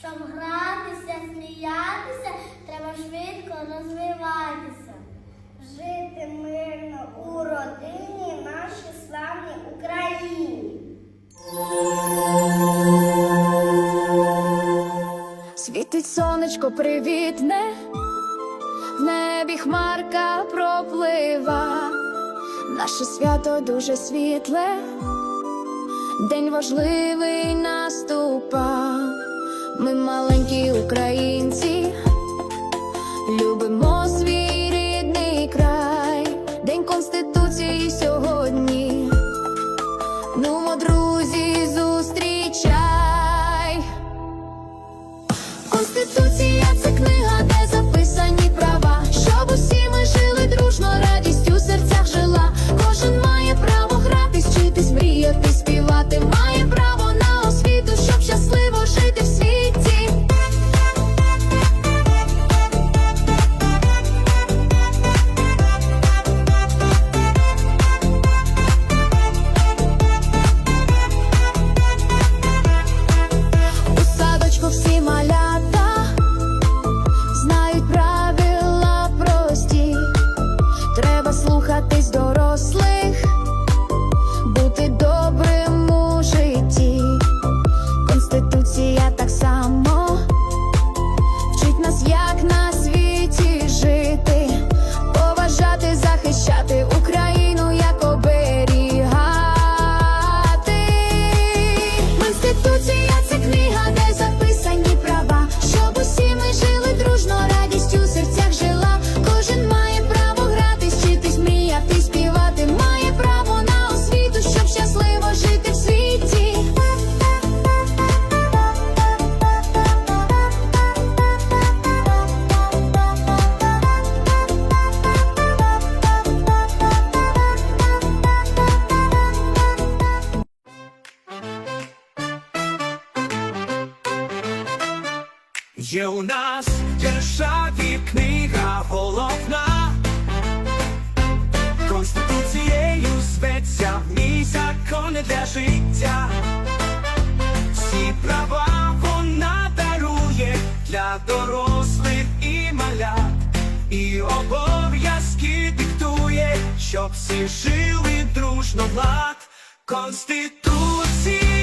Щоб гратися, сміятися, треба швидко розвиватися. Жити мирно у родині нашій славній Україні. Світить сонечко привітне, в небі хмарка проплива, наше свято дуже світле, день важливий наступа. Ми маленькі українці, Є у нас державі книга головна, Конституцією зветься мій закон для життя. Всі права вона дарує для дорослих і малят, і обов'язки диктує, щоб всі жили дружно в лад. Конституція,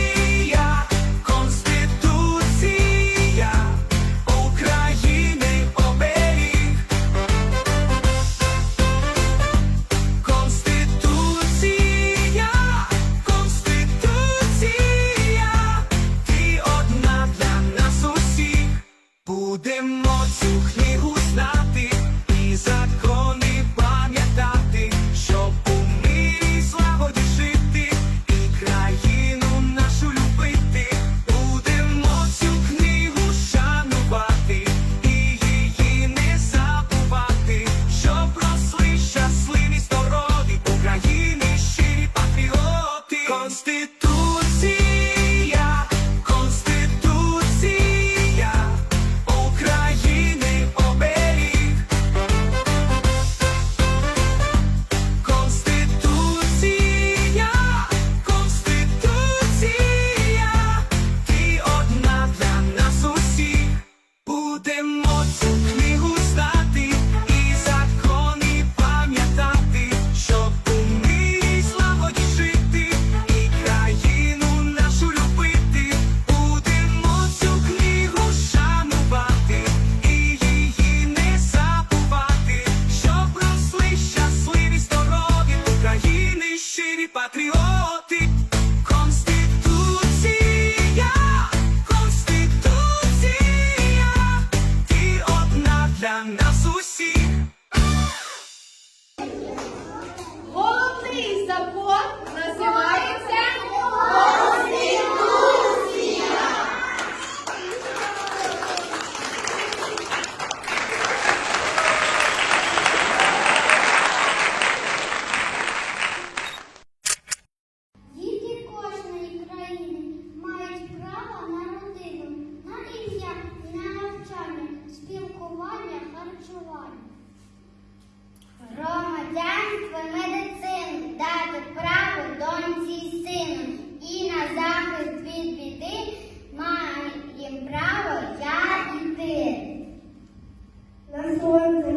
Constitui захист від біди, маєм право я йти. На сонце